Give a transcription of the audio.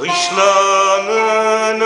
Kışlanın